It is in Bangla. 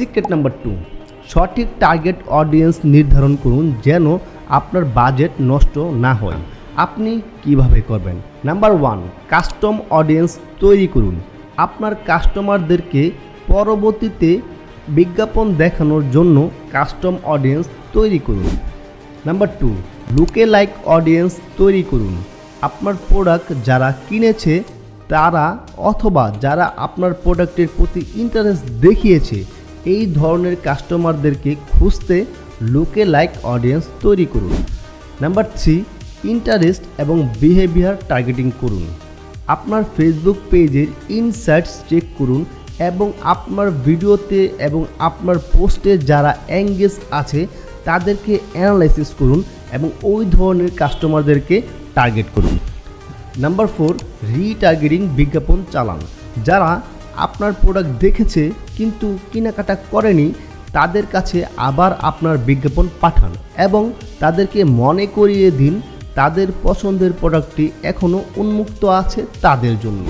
সিক্রেট নাম্বার টু সঠিক টার্গেট অডিয়েন্স নির্ধারণ করুন যেন আপনার বাজেট নষ্ট না হয়। আপনি কীভাবে করবেন? নাম্বার ওয়ান কাস্টম অডিয়েন্স তৈরি করুন। আপনার কাস্টমারদেরকে পরবর্তীতে বিজ্ঞাপন দেখানোর জন্য কাস্টম অডিয়েন্স তৈরি করুন। Number two lookalike audience তৈরি করুন। আপনার প্রোডাক্ট যারা কিনেছে, তারা অথবা যারা আপনার প্রোডাক্টের প্রতি ইন্টারেস্ট দেখিয়েছে এই ধরনের কাস্টমারদেরকে খুঁজতে লোকে লাইক অডিয়েন্স তৈরি করুন। নাম্বার থ্রি ইন্টারেস্ট এবং বিহেভিয়ার টার্গেটিং করুন। আপনার ফেসবুক পেজের ইনসাইটস চেক করুন এবং আপনার ভিডিওতে এবং আপনার পোস্টে যারা এঙ্গেজ আছে, তাদেরকে অ্যানালাইসিস করুন এবং ওই ধরনের কাস্টমারদেরকে টার্গেট করুন। নাম্বার ফোর রিটার্গেটিং বিজ্ঞাপন চালান। যারা আপনার প্রোডাক্ট দেখেছে কিন্তু কেনাকাটা করেনি, তাদের কাছে আবার আপনার বিজ্ঞাপন পাঠান এবং তাদেরকে মনে করিয়ে দিন, তাদের পছন্দের প্রোডাক্টটি এখনও উন্মুক্ত আছে তাদের জন্য।